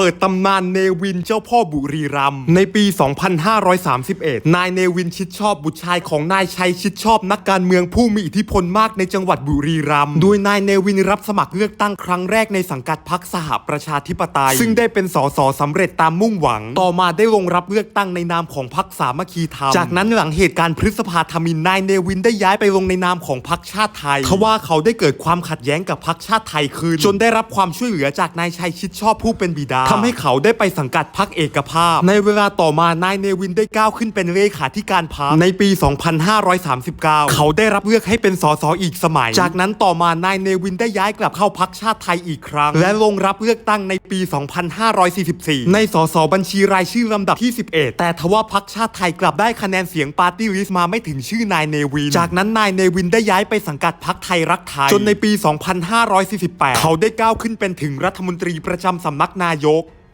เปิดตำนานเนวินเจ้าพ่อบุรีรัมย์ในปี 2531 นายเนวินชิดชอบบุตรชายของนายชัยชิดชอบนักการเมืองผู้มีอิทธิพลมากในจังหวัดบุรีรัมย์โดยนายเนวินรับสมัครเลือกตั้งครั้งแรกในสังกัดพรรคสหประชาธิปไตย ซึ่งได้เป็นสสสำเร็จตามมุ่งหวัง ต่อมาได้ลงรับเลือกตั้งในนามของพรรคสามัคคีธรรมจากนั้นหลังเหตุการณ์พฤษภาธมินนายเนวินได้ย้ายไปลงในนามของพรรคชาติไทยทว่าเขาได้เกิดความขัดแย้งกับพรรคชาติไทยคืนจนได้รับความช่วยเหลือจากนายชัยชิดชอบผู้เป็นบิดาทำให้เขาได้ไปสังกัดพรรคเอกภาพ ในเวลาต่อมานายเนวินได้ก้าวขึ้นเป็นเลขาธิการพรรคในปี 2539 เขาได้รับเลือกให้เป็นสสอีกสมัย จากนั้นต่อมานายเนวินได้ย้ายกลับเข้าพรรคชาติไทยอีกครั้ง และลงรับเลือกตั้งในปี 2544 ในสสบัญชีรายชื่อลำดับที่ 11 แต่ทว่าพรรคชาติไทยกลับได้คะแนนเสียงปาร์ตี้ลิสต์มาไม่ถึงชื่อนายเนวิน จากนั้นนายเนวินได้ย้ายไปสังกัดพรรคไทยรักไทย จนในปี 2548 เขาได้ก้าวขึ้นเป็นถึงรัฐมนตรีประจำสำนักนายก